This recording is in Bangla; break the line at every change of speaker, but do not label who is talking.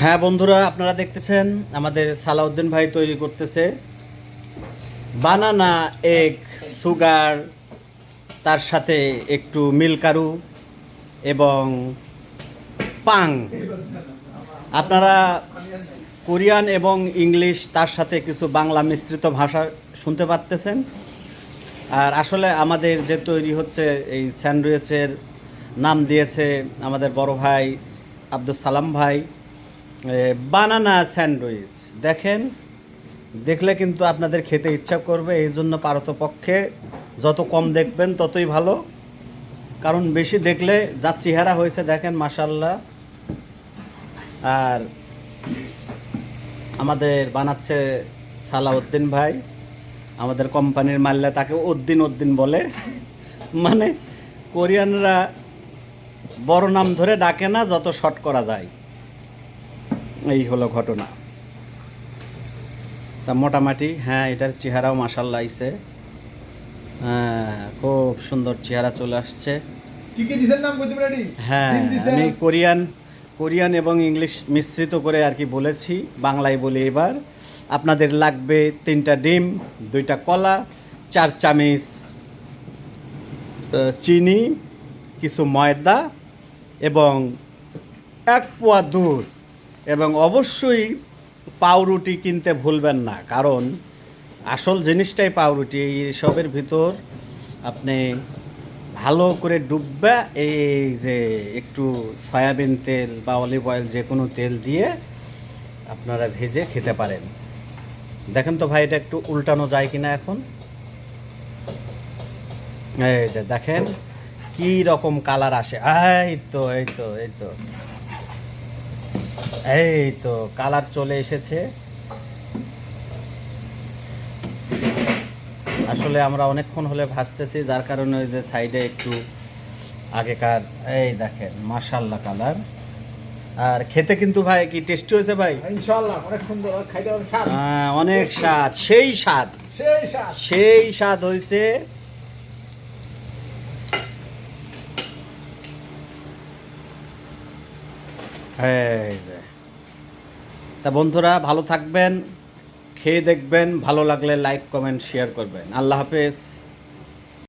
হ্যাঁ বন্ধুরা, আপনারা দেখতেছেন, আমাদের সালাউদ্দিন ভাই তৈরি করতেছে বানানা, এগ, সুগার, তার সাথে একটু মিল্কারু এবং পাং। আপনারা কোরিয়ান এবং ইংলিশ, তার সাথে কিছু বাংলা মিশ্রিত ভাষা শুনতে পারতেছেন। আর আসলে আমাদের যে তৈরি হচ্ছে এই স্যান্ডউইচের নাম দিয়েছে আমাদের বড় ভাই আব্দুল সালাম ভাই। Banana sandwich. দেখেন, দেখলে কিন্তু আপনাদের খেতে ইচ্ছা করবে, এই জন্য পারতপক্ষে যত কম দেখবেন ততই ভালো। কারণ বেশি দেখলে যা চেহারা হয়েছে, দেখেন মাসাল্লাহ আর আমাদের বানাচ্ছে সালাউদ্দিন ভাই। আমাদের কোম্পানির মাল্লা তাকে উদ্দিন উদ্দিন বলে। মানে কোরিয়ানরা বড় নাম ধরে ডাকে না যত শর্ট করা যায়। এই হলো ঘটনা। তা মোটামুটি হ্যাঁ এটার চেহারাও মাসাল্লা আইছে। হ্যাঁ খুব সুন্দর চেহারা চলে আসছে। হ্যাঁ আমি কোরিয়ান কোরিয়ান এবং ইংলিশ মিশ্রিত করে আর কি বলেছি বাংলায় বলি এবার। আপনাদের লাগবে তিনটা ডিম দুইটা কলা চার চামিচ চিনি কিছু ময়দা এবং এক পোয়া দুধ এবং অবশ্যই পাউরুটি কিনতে ভুলবেন না। কারণ আসল জিনিসটাই পাউরুটি, এই সবের ভিতর আপনি ভালো করে ডুববে এই যে একটু সয়াবিন তেল বা অলিভ অয়েল যে কোনো তেল দিয়ে আপনারা ভেজে খেতে পারেন। দেখেন তো ভাই, এটা একটু উল্টানো যায় কিনা এখন? এই যে দেখেন কি রকম কালার আসে? এই তো এই তো এই তো। এই তো কালার চলে এসেছে। আসলে আমরা অনেকক্ষণ হলে ভাজতেছি যার কারণে ওই যে সাইডে একটু আগেকার এই দেখেন মাশাল্লাহ কালার। আর খেতে কিন্তু ভাই কি টেস্টি হয়েছে ভাই?
ইনশাআল্লাহ অনেক সুন্দর খাইতে অনেক স্বাদ।
অনেক স্বাদ সেই স্বাদ।
সেই স্বাদ।
সেই স্বাদ হয়েছে এই যে। তা বন্ধুরা ভালো থাকবেন খেয়ে দেখবেন ভালো লাগলে লাইক কমেন্ট শেয়ার করবেন। আল্লাহ হাফেজ।